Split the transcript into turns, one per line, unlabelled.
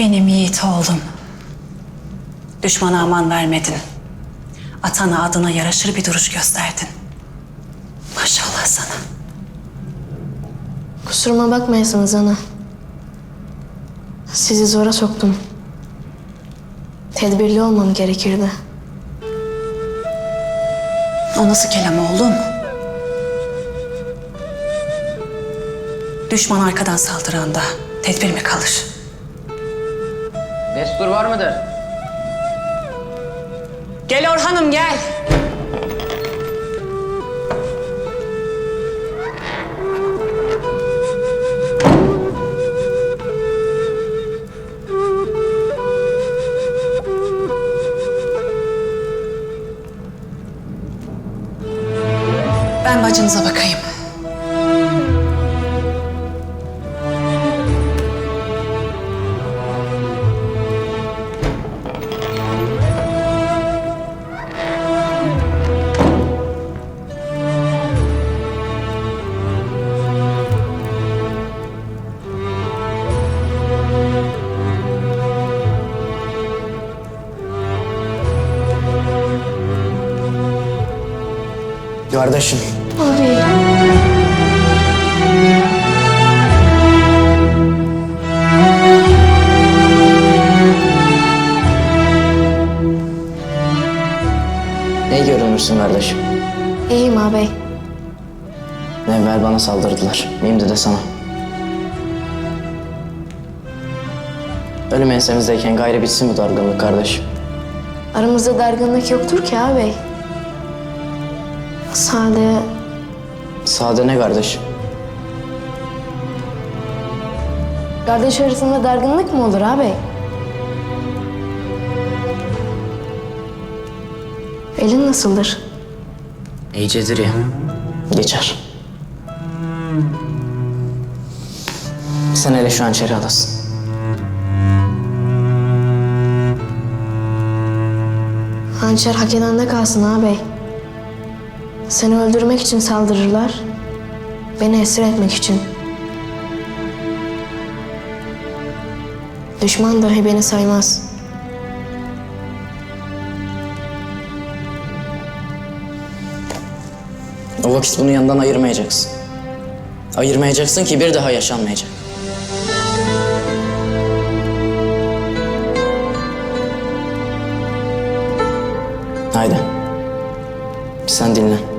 Benim yiğit oğlum. Düşmana aman vermedin. Atana adına yaraşır bir duruş gösterdin. Maşallah sana.
Kusuruma bakmayasınız ana. Sizi zora soktum. Tedbirli olmam gerekirdi.
O nasıl kelam oğlum? Düşman arkadan saldıranda tedbir mi kalır?
Destur var mıdır?
Gel Orhan'ım gel. Ben bacınıza bakayım.
Kardeşim,
Abi.
ne görünürsün kardeşim?
İyiyim ağabey.
Evvel bana saldırdılar, şimdi de sana. Ölüm ensemizdeyken gayrı bitsin bu dargınlık kardeşim.
Aramızda dargınlık yoktur ki ağabey. Sade
Sade ne kardeşim?
kardeş arasında dargınlık mı olur ağabey? Elin nasıldır?
İyicedir ya. Geçer. Sen hele şu hançeri alasın.
Hançer hak edende kalsın ağabey. Seni öldürmek için saldırırlar. Beni esir etmek için. Düşman dahi beni saymaz.
O vakit bunu yanından ayırmayacaksın. Ayırmayacaksın ki bir daha yaşanmayacak. Haydi. Sen dinle.